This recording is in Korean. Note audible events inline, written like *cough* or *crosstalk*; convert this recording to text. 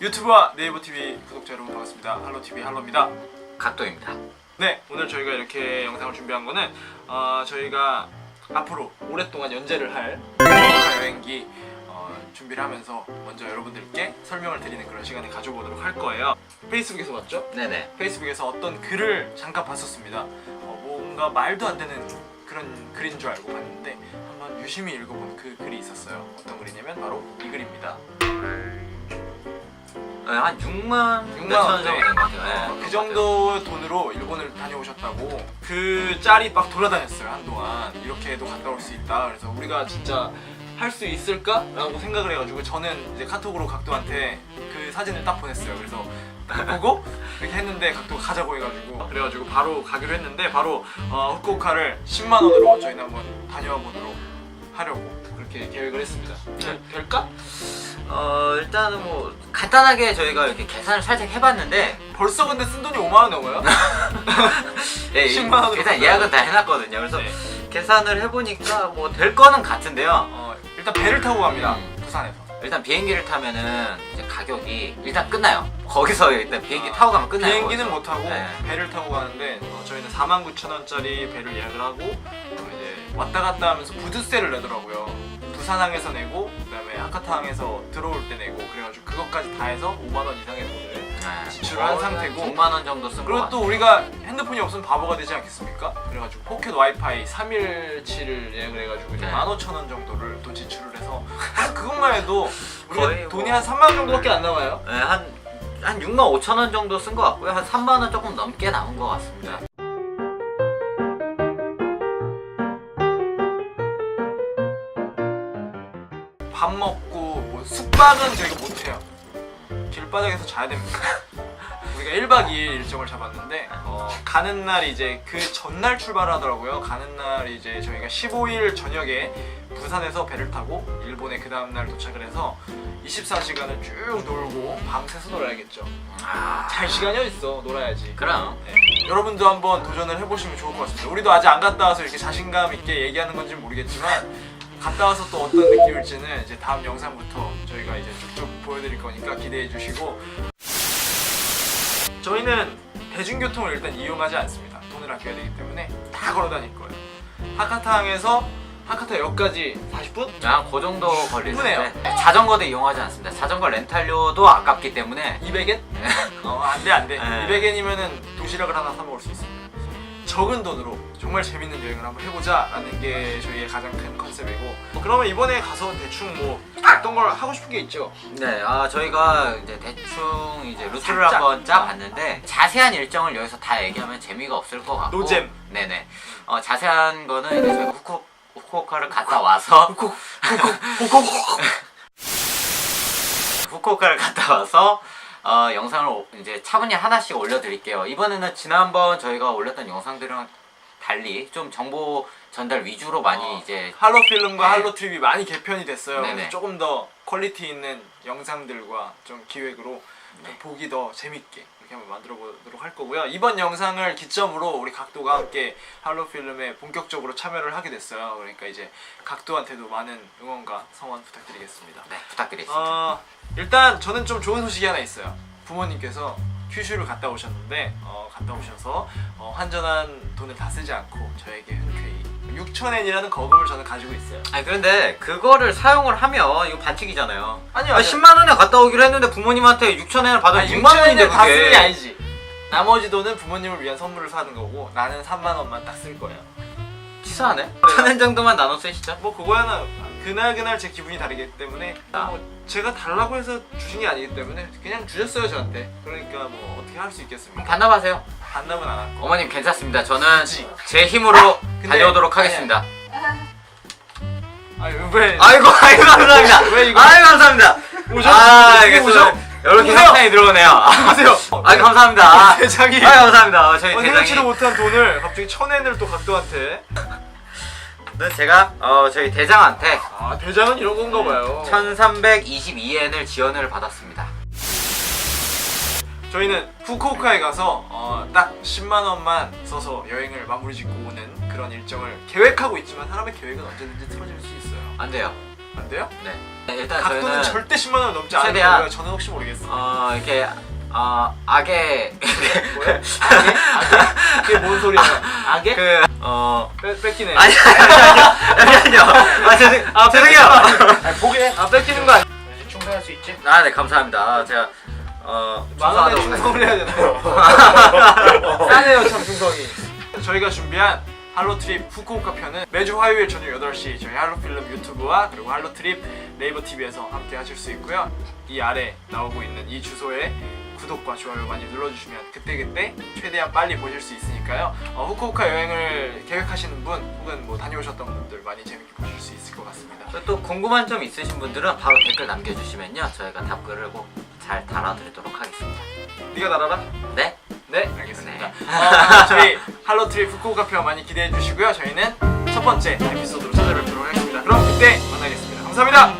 유튜브와 네이버 TV 구독자 여러분 반갑습니다. 할로 TV 할로입니다. 각도입니다. 네, 오늘 저희가 이렇게 영상을 준비한 거는 어, 저희가 앞으로 오랫동안 연재를 할 여행기 어, 준비를 하면서 먼저 여러분들께 설명을 드리는 그런 시간을 가져보도록 할 거예요. 페이스북에서 봤죠? 네네. 페이스북에서 어떤 글을 잠깐 봤었습니다. 어, 뭔가 말도 안 되는 그런 글인 줄 알고 봤는데 한번 유심히 읽어본 그 글이 있었어요. 어떤 글이냐면 바로 이 글입니다. 네, 한 6만 6만 6만 원. 정도 된것 같아요. 어, 네, 그 정도 돈으로 일본을 다녀오셨다고 그 짤이 막 돌아다녔어요 한동안 이렇게도 갔다 올 수 있다 그래서 우리가 진짜 할 수 있을까라고 생각을 해가지고 저는 이제 카톡으로 각도한테 그 사진을 딱 보냈어요 그래서 딱 보고 이렇게 했는데 각도가 가자고 해가지고 그래가지고 바로 가기로 했는데 바로 어, 후쿠오카를 10만 원으로 저희는 한번 다녀와 보도록 하려고 그렇게 계획을 했습니다 네, 될까? 어 일단은 뭐 간단하게 저희가 이렇게 계산을 살짝 해봤는데 벌써 근데 쓴 돈이 5만 원 넘어요? *laughs* 예, 이- 10만 원으로 일단 예약은 다 해놨거든요. 그래서 네. 계산을 해보니까 뭐 될 거는 같은데요. 어, 일단 배를 타고 갑니다 음. 부산에서 일단 비행기를 타면은 이제 가격이 일단 끝나요. 거기서 일단 비행기 아, 타고 가면 끝나요. 비행기는 거기서. 못 타고 네. 배를 타고 가는데 어, 저희는 49,000원짜리 배를 예약을 하고 어, 이제 왔다 갔다 하면서 부두세를 내더라고요. 부산항에서 내고 하카타항에서 들어올 때 내고 그래가지고 그것까지 다 해서 5만 원 이상의 돈을 네. 지출을 한 상태고 6만 원 정도 쓴 그리고 거. 또 우리가 핸드폰이 없으면 바보가 되지 않겠습니까? 그래가지고 포켓 와이파이 3일치를 예약을 해가지고 이제 네. 15,000원 정도를 또 지출을 해서 그것만 해도 우리가 뭐- 돈이 한 3만 원 정도밖에 안 나와요. 네, 한, 한 6만 5천 원 정도 쓴 것 같고요. 한 3만 원 조금 넘게 남은 것 같습니다. 밥 먹고 뭐 숙박은 저희가 못해요. 길바닥에서 자야 됩니다. *laughs* 우리가 1박 2일 일정을 잡았는데 어, 가는 날 이제 그 전날 출발하더라고요. 가는 날 이제 저희가 15일 저녁에 부산에서 배를 타고 일본에 그 다음 날 도착을 해서 24시간을 쭉 놀고 밤새서 놀아야겠죠. 아, 잘 시간이 어딨어 놀아야지. 그럼. 네. 여러분도 한번 도전을 해보시면 좋을 것 같습니다. 우리도 아직 안 갔다 와서 이렇게 자신감 있게 얘기하는 건지 는 모르겠지만 갔다 와서 또 어떤 느낌일지는 이제 다음 영상부터 저희가 이제 쭉쭉 보여드릴 거니까 기대해 주시고 저희는 대중교통을 일단 이용하지 않습니다. 돈을 아껴야 되기 때문에 다 걸어 다닐 거예요. 하카타항에서 하카타역까지 40분? 한그 정도 걸리는데 충분해요. 자전거도 이용하지 않습니다. 자전거 렌탈료도 아깝기 때문에 200엔? *laughs* 어, 안 돼, 안 돼. 네. 200엔이면은 도시락을 하나 사 먹을 수 있습니다. 적은 돈으로 정말 재밌는 여행을 한번 해보자라는 게 저희의 가장 큰 컨셉이고 뭐 그러면 이번에 가서 대충 뭐 어떤 걸 하고 싶은 게 있죠? 네, 아 저희가 이제 대충 이제 루트를 살짝. 한번 짜봤는데 자세한 일정을 여기서 다 얘기하면 재미가 없을 것 같고 노잼. 네네. 어, 자세한 거는 이제 저희가 후쿠, 후쿠오카를 갔다 와서 콕, 콕, 콕. 후쿠오카를 갔다 와서 어, 영상을 오- 이제 차분히 하나씩 올려드릴게요. 이번에는 지난번 저희가 올렸던 영상들이랑 달리 좀 정보 전달 위주로 많이 어, 이제 할로 필름과 네. 할로 TV이 많이 개편이 됐어요. 조금 더 퀄리티 있는 영상들과 좀 기획으로 좀 네. 보기 더 재밌게 이렇게 한번 만들어 보도록 할 거고요. 이번 영상을 기점으로 우리 각도가 함께 할로 필름에 본격적으로 참여를 하게 됐어요. 그러니까 이제 각도한테도 많은 응원과 성원 부탁드리겠습니다. 네, 부탁드리겠습니다. 어, 일단 저는 좀 좋은 소식이 하나 있어요. 부모님께서 큐슈를 갔다 오셨는데 어, 갔다 오셔서 어, 환전한 돈을 다 쓰지 않고 저에게 흔쾌히 6천엔이라는 거금을 저는 가지고 있어요. 아니 그런데 그거를 사용을 하면 이거 반칙이잖아요. 아니요, 아, 10만 원에 갔다 오기로 했는데 부모님한테 6천 원을 받아 6만 원인데 다 쓰는 게 그게. 아니지. 나머지 돈은 부모님을 위한 선물을 사는 거고 나는 3만 원만 딱 쓸 거예요. 치사하네. 천원 정도만 나눠 쓰시죠. 뭐 그거야는 그날 그날 제 기분이 다르기 때문에 아. 뭐 제가 달라고 해서 주신 게 아니기 때문에 그냥 주셨어요 저한테. 그러니까 뭐 어떻게 할 수 있겠습니까? 반납하세요. 반납은 안 하고. 어머님 괜찮습니다. 저는. 제 힘으로 근데- 다녀오도록. 하겠습니다. 아니 왜? 아이고 아이고 감사합니다. 왜 이거? 아이고 감사합니다. 오죠? 아 이거 알겠어요. 오죠? 이렇게 오세요. 상상이 들어오네요. 아, 보세요. 아이 감사합니다. 아, 대장이 아이 감사합니다. 어, 저희 어, 생각지도 대장이. 못한 돈을 갑자기 천엔을 또 각도한테. 네, 제가 어 저희 대장한테 아 대장은 이런 건가 봐요. 1,322엔을 지원을 받았습니다. 저희는 후쿠오카에 가서 어, 딱 10만 원만 써서 여행을 마무리 짓고 오는 그런 일정을 계획하고 있지만 사람의 계획은 언제든지 틀어질 수 있어요. 안 돼요. 안 돼요? 네. 일단 각도는 저희는 절대 10만 원 넘지 않을 최대한-. 저는 혹시 모르겠어요. 어 이렇게 어 악의 뭐야? *laughs* 악에? 악에? 그게 뭔 소리야? 악에? 그어 뺏, 뺏기네. 아니 아니 아니요 아 죄송 아 죄송해요 아니, 보게. 아 뺏기는 거 아니야? 충분할 수 있지? 아네 감사합니다 아, 제가 어 만 원에 충성하도록 충성을 해야 되나요? *laughs* 싸네요 참 충성이. 저희가 준비한 할로트립 후쿠오카 편은 매주 화요일 저녁 8시 저희 할로필름 유튜브와 그리고 할로트립 네이버 TV에서 함께 하실 수 있고요. 이 아래 나오고 있는 이 주소에 구독과 좋아요 많이 눌러주시면 그때그때 최대한 빨리 보실 수 있으니까요. 어, 후쿠오카 여행을 계획하시는 분 혹은 뭐 다녀오셨던 분들 많이 재밌게 보실 수 있을 것 같습니다. 또 궁금한 점 있으신 분들은 바로 댓글 남겨주시면요 저희가 답글을 꼭 잘 달아드리도록 하겠습니다 네가 날아라? 네? 네, 알겠습니다. 네. 어, 저희 할로트립 후쿠오카 편 많이 기대해 주시고요. 저희는 첫 번째 에피소드로 찾아뵙도록 하겠습니다. 그럼 그때 만나겠습니다. 감사합니다.